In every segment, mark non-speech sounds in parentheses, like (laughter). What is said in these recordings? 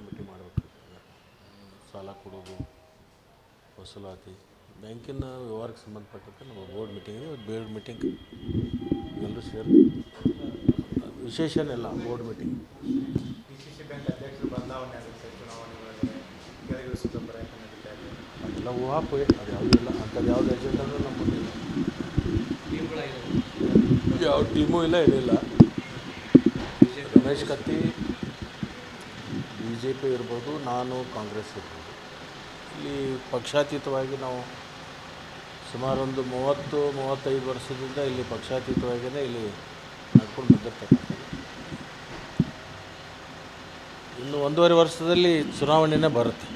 Meeting ಮಾಡಬೇಕು ಸಾಲ ಕೊಡೋದು ವಸೂಲಾತಿ ಬ್ಯಾಂಕಿನ ವ್ಯವಹಾರಕ್ಕೆ ಸಂಬಂಧಪಟ್ಟಂತೆ ನಮ್ಮ ಬೋರ್ಡ್ ಮೀಟಿಂಗ್ ಬೋರ್ಡ್ ಮೀಟಿಂಗ್ ಎಲ್ಲರೂ ಸೇರಿ. ವಿಶೇಷನೆಲ್ಲ ಬೋರ್ಡ್ ಮೀಟಿಂಗ್ ಅದೆಲ್ಲ ಊಹಾಪು ಅದು ಯಾವುದೂ ಇಲ್ಲ ಅಂಥದ್ದು ಯಾವ್ದು ಎಜೆಂಡಾನು ನಮ್ಮ ಮುಂದೆ ಯಾವ ಟೀಮೂ ಇಲ್ಲ ಏನಿಲ್ಲ. Ramesh Katti B J P ಇರ್ಬೋದು, ನಾನು ಕಾಂಗ್ರೆಸ್ ಇರ್ಬೋದು. ಇಲ್ಲಿ ಪಕ್ಷಾತೀತವಾಗಿ ನಾವು ಸುಮಾರೊಂದು ಮೂವತ್ತು, ಮೂವತ್ತೈದು ವರ್ಷದಿಂದ ಇಲ್ಲಿ ಪಕ್ಷಾತೀತವಾಗಿಯೇ ಇಲ್ಲಿ ನಡ್ಕೊಂಡು ಬಂದಿರ್ತಕ್ಕಂಥದ್ದು. ಇನ್ನು ಒಂದೂವರೆ ವರ್ಷದಲ್ಲಿ ಚುನಾವಣೆನೇ ಬರುತ್ತೆ.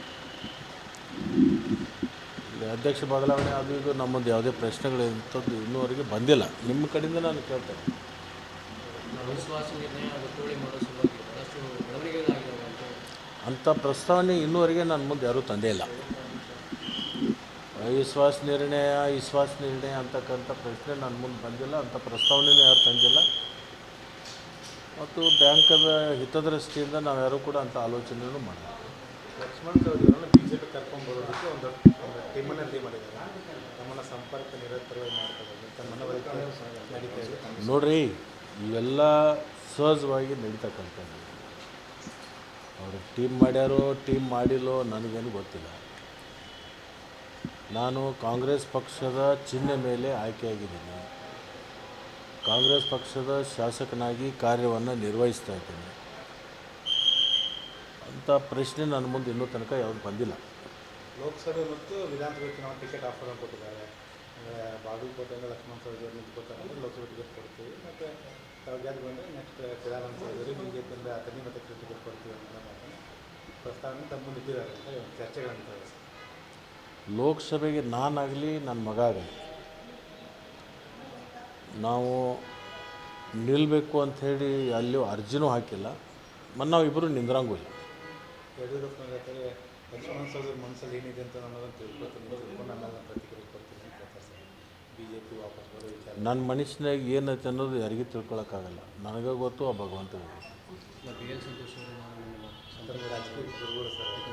ಅಧ್ಯಕ್ಷ ಬದಲಾವಣೆ ಅದು ಇದು ನಮ್ಮದು ಯಾವುದೇ ಪ್ರಶ್ನೆಗಳು ಇಂಥದ್ದು ಇನ್ನೂವರೆಗೆ ಬಂದಿಲ್ಲ. ನಿಮ್ಮ ಕಡೆಯಿಂದ ನಾನು ಕೇಳ್ತೇನೆ. ಅಂಥ ಪ್ರಸ್ತಾವನೆ ಇನ್ನೂವರೆಗೆ ನನ್ನ ಮುಂದೆ ಯಾರೂ ತಂದೇ ಇಲ್ಲ. ಅವಿಶ್ವಾಸ ನಿರ್ಣಯ ವಿಶ್ವಾಸ ನಿರ್ಣಯ ಅಂತಕ್ಕಂಥ ಪ್ರಶ್ನೆ ನನ್ನ ಮುಂದೆ ಬಂದಿಲ್ಲ ಅಂಥ ಪ್ರಸ್ತಾವನೆಯೂ ಯಾರು ತಂದಿಲ್ಲ. ಮತ್ತು ಬ್ಯಾಂಕದ ಹಿತದೃಷ್ಟಿಯಿಂದ ನಾವು ಯಾರೂ ಕೂಡ ಅಂಥ ಆಲೋಚನೆಯೂ ಮಾಡಿಲ್ಲ. ಲಕ್ಷ್ಮಣ್ ಸವದಿಯವರನ್ನು ಬಿ ಜೆ ಪಿ ಕರ್ಕೊಂಡ್ಬರೋದಕ್ಕೆ ಒಂದು ರೆಡಿ ಮಾಡಿದ್ದಾರೆ. ನಮ್ಮನ್ನು ಸಂಪರ್ಕ ನಿರಂತರವಾಗಿ ನೋಡ್ರಿ ಇವೆಲ್ಲ ಸಹಜವಾಗಿ ನಡೀತಕ್ಕಂಥದ್ದು. ಅವರು ಟೀಮ್ ಮಾಡ್ಯಾರೋ ಟೀಮ್ ಮಾಡಿಲ್ಲೋ ನನಗೇನು ಗೊತ್ತಿಲ್ಲ. ನಾನು ಕಾಂಗ್ರೆಸ್ ಪಕ್ಷದ ಚಿಹ್ನೆ ಮೇಲೆ ಆಯ್ಕೆಯಾಗಿದ್ದೀನಿ. ಕಾಂಗ್ರೆಸ್ ಪಕ್ಷದ ಶಾಸಕನಾಗಿ ಕಾರ್ಯವನ್ನು ನಿರ್ವಹಿಸ್ತಾ ಇದ್ದೀನಿ. ಅಂಥ ಪ್ರಶ್ನೆ ನನ್ನ ಮುಂದೆ ಇನ್ನೂ ತನಕ ಯಾವುದು ಬಂದಿಲ್ಲ. ಲೋಕಸಭೆ ಮತ್ತು ವಿಧಾನಸಭೆ ಚುನಾವಣೆ ಟಿಕೆಟ್ ಆಫರ್ ಕೊಟ್ಟಿದ್ದಾರೆ. ಬಾಗಲಕೋಟೆಯಿಂದ ಲಕ್ಷ್ಮಣ್ ಸವದಿ ನಿಂತ್ಕೋತಾರೆ ಅಂದರೆ ಲೋಕಸಭೆ ಟಿಕೆಟ್ ಕೊಡ್ತೀವಿ. ಮತ್ತು ತಾವು ಗೆದ್ದು ಬಂದರೆ next Chidanand Savadi B J ಪಿಯಿಂದ Athani ಮತ್ತೆ ಟಿಕೆಟ್ ಕೊಡ್ತೀವಿ ಅಂತ ಪ್ರಸ್ತಾವನೆ ತಮ್ಮ ಮುಂದೆ ಇಟ್ಟಿದ್ದಾರೆ ಅಂತ ಚರ್ಚೆಗಳಂತ ಲೋಕಸಭೆಗೆ ನಾನಾಗಲಿ ನನ್ನ ಮಗ ಆಗಲಿ. ನಾವು ನಿಲ್ಲಬೇಕು ಅಂಥೇಳಿ ಅಲ್ಲಿ ಅರ್ಜಿನೂ ಹಾಕಿಲ್ಲ. ಮತ್ತು ನಾವು ಇಬ್ಬರು ನಿಂದ್ರಂಗೂ ಇಲ್ಲ. ಯಡಿಯೂರಪ್ಪ ಲಕ್ಷ್ಮಣ ಸವದಿ ಮನಸ್ಸಲ್ಲಿ ಏನಿದೆ ಅಂತ ಅನ್ನೋದನ್ನು ತಿಳ್ಕೊತೀನಿ ತಿಳ್ಕೊಂಡು ನನ್ನ ಪ್ರತಿಕ್ರಿಯೆ ಕೊಡ್ತೀನಿ ಅಂತ ಹೇಳ್ತಾರೆ ಸರ್ ಬಿ ಜೆ ಪಿ ವಾಪಸ್ ಬರೋ ವಿಚಾರ ನನ್ನ ಮನಸ್ಸಿನಾಗ ಏನೈತೆ ಅನ್ನೋದು ಯಾರಿಗೂ ತಿಳ್ಕೊಳಕ್ಕಾಗಲ್ಲ. ನನಗೆ ಗೊತ್ತು ಆ ಭಗವಂತ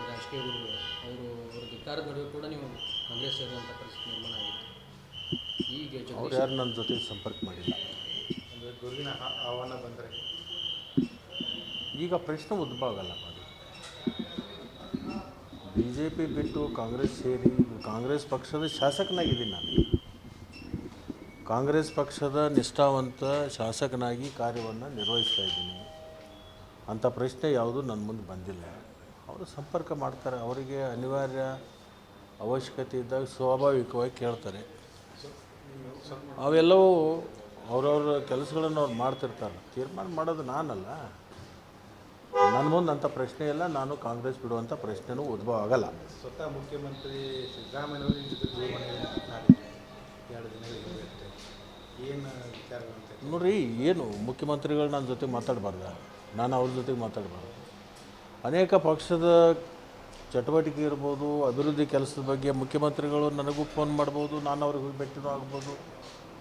ರಾಜಕೀಯ ಗುರುಗಳು ಅವರು ಅವರ ಧಿಕ್ಕಾರದ ನಡುವೆ ಕೂಡ ನೀವು ಕಾಂಗ್ರೆಸ್ ಸೇರುವಂಥ ಪರಿಸ್ಥಿತಿ ನಿರ್ಮಾಣ ಆಗಿತ್ತು. ಈಗ ಅವ್ರು ಯಾರು ನನ್ನ ಜೊತೆ ಸಂಪರ್ಕ ಮಾಡಿಲ್ಲ. ಅಂದರೆ ಗುರುವಿನ ಆ- ಆಹ್ವಾನ ಬಂದರೆ? ಈಗ ಪ್ರಶ್ನೆ ಉದ್ಭವ ಆಗಲ್ಲ ಅದು ಬಿ ಜೆ ಪಿ ಬಿಟ್ಟು ಕಾಂಗ್ರೆಸ್ ಸೇರಿ ಕಾಂಗ್ರೆಸ್ ಪಕ್ಷದ ಶಾಸಕನಾಗಿದ್ದೀನಿ ನಾನು. ಕಾಂಗ್ರೆಸ್ ಪಕ್ಷದ ನಿಷ್ಠಾವಂತ ಶಾಸಕನಾಗಿ ಕಾರ್ಯವನ್ನು ನಿರ್ವಹಿಸ್ತಾ ಇದ್ದೀನಿ. ಅಂಥ ಪ್ರಶ್ನೆ ಯಾವುದೂ ನನ್ನ ಮುಂದೆ ಬಂದಿಲ್ಲ. ಅವರು ಸಂಪರ್ಕ ಮಾಡ್ತಾರೆ. ಅವರಿಗೆ ಅನಿವಾರ್ಯ ಅವಶ್ಯಕತೆ ಇದ್ದಾಗ ಸ್ವಾಭಾವಿಕವಾಗಿ ಕೇಳ್ತಾರೆ. ಅವೆಲ್ಲವೂ ಅವ್ರವ್ರ ಕೆಲಸಗಳನ್ನು ಅವ್ರು ಮಾಡ್ತಿರ್ತಾರೆ. ತೀರ್ಮಾನ ಮಾಡೋದು ನಾನಲ್ಲ. ನನ್ನ ಮುಂದೆ ಅಂಥ ಪ್ರಶ್ನೆ ಇಲ್ಲ. ನಾನು ಕಾಂಗ್ರೆಸ್ ಬಿಡುವಂಥ ಪ್ರಶ್ನೆನೂ ಉದ್ಭವ ಆಗಲ್ಲ. ಸ್ವತಃ ಮುಖ್ಯಮಂತ್ರಿ ಸಿದ್ದರಾಮಯ್ಯವರು ಏನು ವಿಚಾರಗಳಂತ ನೋಡ್ರಿ ಏನು ಮುಖ್ಯಮಂತ್ರಿಗಳು ನನ್ನ ಜೊತೆ ಮಾತಾಡಬಾರ್ದ? ನಾನು ಅವ್ರ ಜೊತೆಗೆ ಮಾತಾಡಬಾರ್ದು. ಅನೇಕ ಪಕ್ಷದ ಚಟುವಟಿಕೆ ಇರ್ಬೋದು ಅಭಿವೃದ್ಧಿ ಕೆಲಸದ ಬಗ್ಗೆ ಮುಖ್ಯಮಂತ್ರಿಗಳು ನನಗೂ ಫೋನ್ ಮಾಡ್ಬೋದು ನಾನು ಅವ್ರಿಗೆ ಹೋಗಿ ಭೇಟಿನೂ ಆಗ್ಬೋದು.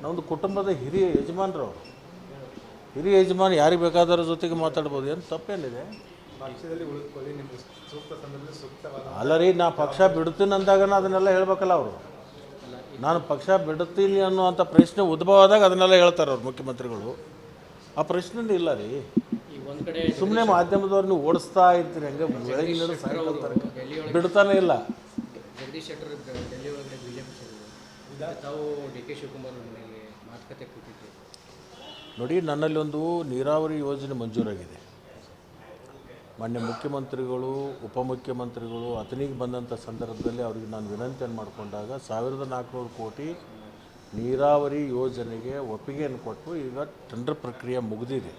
ನಮ್ಮದು ಕುಟುಂಬದ ಹಿರಿಯ ಯಜಮಾನರು ಅವರು. ಹಿರಿಯ ಯಜಮಾನ್ ಯಾರಿಗೆ ಬೇಕಾದವ್ರ ಜೊತೆಗೆ ಮಾತಾಡ್ಬೋದು ಏನು ತಪ್ಪೇನಿದೆ? ಪಕ್ಷದಲ್ಲಿ ಉಳಿದುಕೊಳ್ಳಿ ನಿಮಗೆ ಸೂಕ್ತ ಸಂದರ್ಭದಲ್ಲಿ ಸೂಕ್ತವಾದ ಅಲ್ಲ ರೀ ನಾ ಪಕ್ಷ ಬಿಡ್ತೀನಿ ಅಂದಾಗ ಅದನ್ನೆಲ್ಲ ಹೇಳ್ಬೇಕಲ್ಲ ಅವರು. ನಾನು ಪಕ್ಷ ಬಿಡುತ್ತೀನಿ ಅನ್ನುವಂಥ ಪ್ರಶ್ನೆ ಉದ್ಭವ ಆದಾಗ ಅದನ್ನೆಲ್ಲ ಹೇಳ್ತಾರೆ ಅವ್ರು ಮುಖ್ಯಮಂತ್ರಿಗಳು. ಆ ಪ್ರಶ್ನೆ ಇಲ್ಲ ರೀ. ಸುಮ್ಮನೆ ಮಾಧ್ಯಮದವ್ರನ್ನ ಓಡಿಸ್ತಾ ಇರ್ತೀರಿ ಹಂಗೆ ಬೆಳಗಿನ ಸಾಯಂಕಾಲ ಬಿಡ್ತಾನೆ ಇಲ್ಲ. ಜಗದೀಶ್ ಶೆಟ್ಟರ್ ಗ- ಡೆಲ್ಲಿ ಒಳಗಡೆ ಬಿ ಜೆ ಪಿ ಸೇರಿದ್ರು ತಾವು ಡಿ ಕೆ ಶಿವಕುಮಾರ್ ಮಾತುಕತೆ ಕೂತಿದ್ರು. ನೋಡಿ ನನ್ನಲ್ಲಿ ಒಂದು ನೀರಾವರಿ ಯೋಜನೆ ಮಂಜೂರಾಗಿದೆ. ಮಾನ್ಯ ಮುಖ್ಯಮಂತ್ರಿಗಳು, ಉಪಮುಖ್ಯಮಂತ್ರಿಗಳು ಅತನಿಗೆ ಬಂದಂಥ ಸಂದರ್ಭದಲ್ಲಿ ಅವರಿಗೆ ನಾನು ವಿನಂತಿಯನ್ನು ಮಾಡಿಕೊಂಡಾಗ ಸಾವಿರದ ನಾಲ್ಕುನೂರು ಕೋಟಿ ನೀರಾವರಿ ಯೋಜನೆಗೆ ಒಪ್ಪಿಗೆಯನ್ನು ಕೊಟ್ಟು ಈಗ ಟೆಂಡರ್ ಪ್ರಕ್ರಿಯೆ ಮುಗಿದಿದೆ.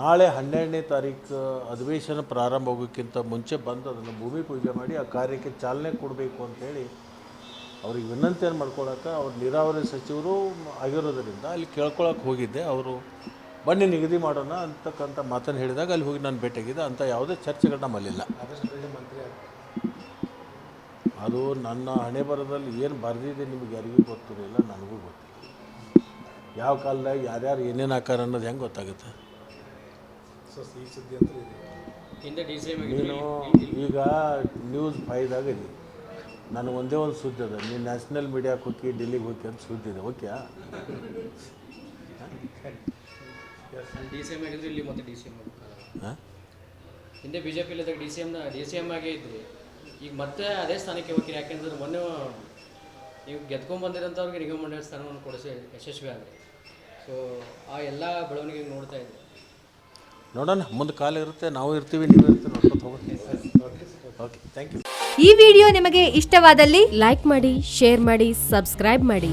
ನಾಳೆ ಹನ್ನೆರಡನೇ ತಾರೀಕು ಅಧಿವೇಶನ ಪ್ರಾರಂಭ ಆಗೋಕ್ಕಿಂತ ಮುಂಚೆ ಬಂದು ಅದನ್ನು ಭೂಮಿ ಪೂಜೆ ಮಾಡಿ ಆ ಕಾರ್ಯಕ್ಕೆ ಚಾಲನೆ ಕೊಡಬೇಕು ಅಂತೇಳಿ ಅವ್ರಿಗೆ ವಿನಂತಿಯನ್ನು ಮಾಡ್ಕೊಳಕ್ಕೆ ಅವ್ರು ನೀರಾವರಿ ಸಚಿವರು ಆಗಿರೋದರಿಂದ ಅಲ್ಲಿ ಕೇಳ್ಕೊಳಕ್ಕೆ ಹೋಗಿದ್ದೆ. ಅವರು ಬನ್ನಿ ನಿಗದಿ ಮಾಡೋಣ ಅಂತಕ್ಕಂಥ ಮಾತನ್ನು ಹೇಳಿದಾಗ ಅಲ್ಲಿ ಹೋಗಿ ನಾನು ಭೇಟಿಯಾಗಿದ್ದೆ. ಅಂಥ ಯಾವುದೇ ಚರ್ಚೆಗಳು ನಮ್ಮಲ್ಲಿಲ್ಲ. ಅದು ನನ್ನ ಹಣೆ ಬರದಲ್ಲಿ ಏನು ಬರೆದಿದೆ ನಿಮಗೆ ಯಾರಿಗೂ ಗೊತ್ತಿರಲಿಲ್ಲ ನನಗೂ ಗೊತ್ತಿಲ್ಲ. ಯಾವ ಕಾಲದಾಗ ಯಾರ್ಯಾರು ಏನೇನು ಹಾಕಾರ ಅನ್ನೋದು ಹೆಂಗೆ ಗೊತ್ತಾಗುತ್ತೆ? ನೀನು ಈಗ ನ್ಯೂಸ್ ಫೈದಾಗ ಇದೆ ನನಗೆ ಒಂದೇ ಒಂದು ಸುದ್ದಿ ಅದ. ನೀನು ನ್ಯಾಷನಲ್ ಮೀಡಿಯಾಕ್ಕೆ ಹೋಗಿ ಡೆಲ್ಲಿಗೆ ಹೋಗಿ ಅಂತ ಸುದ್ದಿ ಇದೆ. ಓಕೆ (laughs) ಡಿ ಸಿ ಆಗಿದ್ರು ಇಲ್ಲಿ ಮತ್ತೆ ಡಿ ಸಿ ಎಂ ಹಾಂ? ಹಿಂದೆ ಬಿ ಜೆ ಪಿ ಇಲ್ಲದಾಗ ಡಿ ಸಿ ಎಮ್ನ ಡಿ ಸಿ ಎಂ ಆಗೇ ಇದ್ರಿ ಈಗ ಮತ್ತೆ ಅದೇ ಸ್ಥಾನಕ್ಕೆ ಹೋಗ್ತೀರಿ ಯಾಕೆಂದ್ರೆ ಮೊನ್ನೆ ನೀವು ಗೆದ್ಕೊಂಡ್ಬಂದಿರೋಂಥವ್ರಿಗೆ ನಿಗಮ ಮಂಡಳಿ ಸ್ಥಾನವನ್ನು ಕೊಡಿಸಿ ಯಶಸ್ವಿ ಆದರೆ. ಸೊ ಆ ಎಲ್ಲ ಬೆಳವಣಿಗೆ ನೋಡ್ತಾ ಇದ್ದೆ ನೋಡೋಣ ಮುಂದೆ ಕಾಲ ಇರುತ್ತೆ ನಾವು ಇರ್ತೀವಿ ನೀವು ಇರ್ತೀವಿ ನೋಡ್ಕೊತ ಹೋಗಿ ಓಕೆ ಥ್ಯಾಂಕ್ ಯು ಈ ವಿಡಿಯೋ ನಿಮಗೆ ಇಷ್ಟವಾದಲ್ಲಿ ಲೈಕ್ ಮಾಡಿ ಶೇರ್ ಮಾಡಿ ಸಬ್ಸ್ಕ್ರೈಬ್ ಮಾಡಿ.